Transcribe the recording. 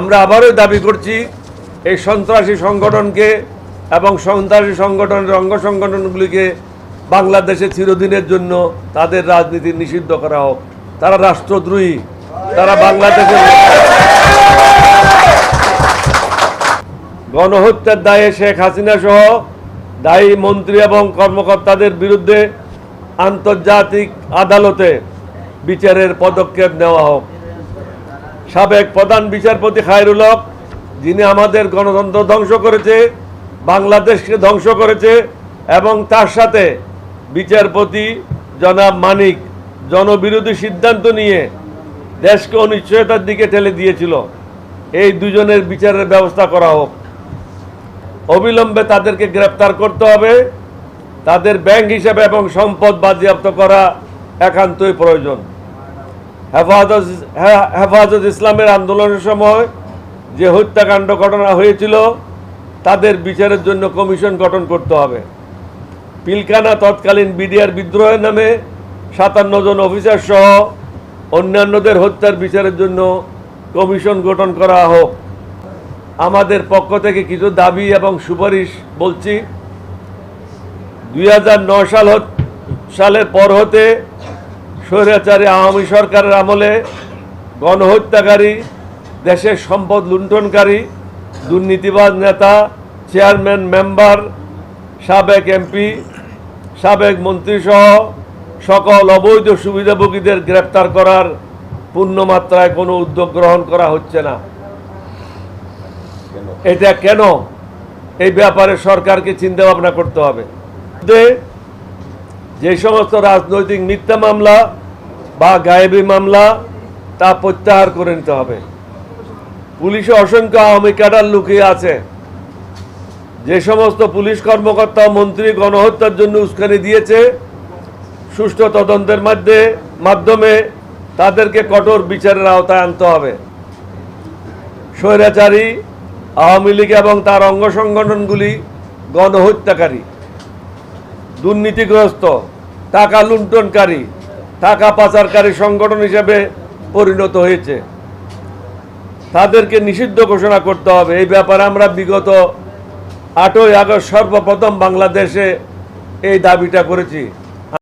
আমরা আবারও দাবি করছি, এই সন্ত্রাসী সংগঠনকে এবং সন্ত্রাসী সংগঠনের অঙ্গ সংগঠনগুলিকে বাংলাদেশে চিরদিনের জন্য তাদের রাজনীতি নিষিদ্ধ করা হোক। তারা রাষ্ট্রদ্রোহী, তারা বাংলাদেশের গণহত্যার দায়ে শেখ হাসিনা সহ দায়ী মন্ত্রী এবং কর্মকর্তাদের বিরুদ্ধে আন্তর্জাতিক আদালতে বিচারের পদক্ষেপ নেওয়া হোক। সাবেক প্রধান বিচারপতি খায়রুল হক, যিনি আমাদের গণতন্ত্র ধ্বংস করেছে, বাংলাদেশকে ধ্বংস করেছে, এবং তার সাথে বিচারপতি জনাব মানিক জনবিরোধী সিদ্ধান্ত নিয়ে দেশকে অনিশ্চয়তার দিকে ঠেলে দিয়েছিল। এই দুজনের বিচারের ব্যবস্থা করা হোক। অবিলম্বে তাদেরকে গ্রেপ্তার করতে হবে। তাদের ব্যাংক হিসাবে এবং সম্পদ বাজেয়াপ্ত করা একান্তই প্রয়োজন। হেফাজত হেফাজত ইসলামের আন্দোলনের সময় যে হত্যাকাণ্ড ঘটনা হয়েছিল, তাদের বিচারের জন্য কমিশন গঠন করতে হবে। পিলকানা তৎকালীন বিডিআর বিদ্রোহের নামে সাতান্ন জন অফিসার সহ অন্যান্যদের হত্যার বিচারের জন্য কমিশন গঠন করা হোক। আমাদের পক্ষ থেকে কিছু দাবি এবং সুপারিশ বলছি। দুই সাল সালের পর হতে স্বৈরাচারী আওয়ামী সরকারের আমলে গণহত্যাকারী, দেশের সম্পদ লুণ্ঠনকারী, দুর্নীতিবাজ নেতা, চেয়ারম্যান, মেম্বার, সাবেক এমপি, সাবেক মন্ত্রীসহ সকল অবৈধ সুবিধাভোগীদের গ্রেপ্তার করার পূর্ণমাত্রায় কোনো উদ্যোগ গ্রহণ করা হচ্ছে না। এটা কেন? এই ব্যাপারে সরকারকে চিন্তা ভাবনা করতে হবে। যে সমস্ত রাজনৈতিক মিথ্যা মামলা বা গায়েবী মামলা, তা প্রত্যাহার করে নিতে হবে। পুলিশে অসংখ্য আওয়ামী ক্যাডার লুকিয়ে আছে। যে সমস্ত পুলিশ কর্মকর্তা, মন্ত্রী গণহত্যার জন্য উস্কানি দিয়েছে, সুষ্ঠু তদন্তের মধ্যে, মাধ্যমে তাদেরকে কঠোর বিচারের আওতায় আনতে হবে। স্বৈরাচারী, আওয়ামী লীগ এবং তার অঙ্গ সংগঠনগুলি গণহত্যাকারী। দুর্নীতিগ্রস্ত, টাকা লুণ্ঠনকারী, টাকা পাচারকারী সংগঠন হিসেবে পরিণত হয়েছে। তাদেরকে নিষিদ্ধ ঘোষণা করতে হবে। এই ব্যাপারে আমরা বিগত আটই আগস্ট সর্বপ্রথম বাংলাদেশে এই দাবিটা করেছি।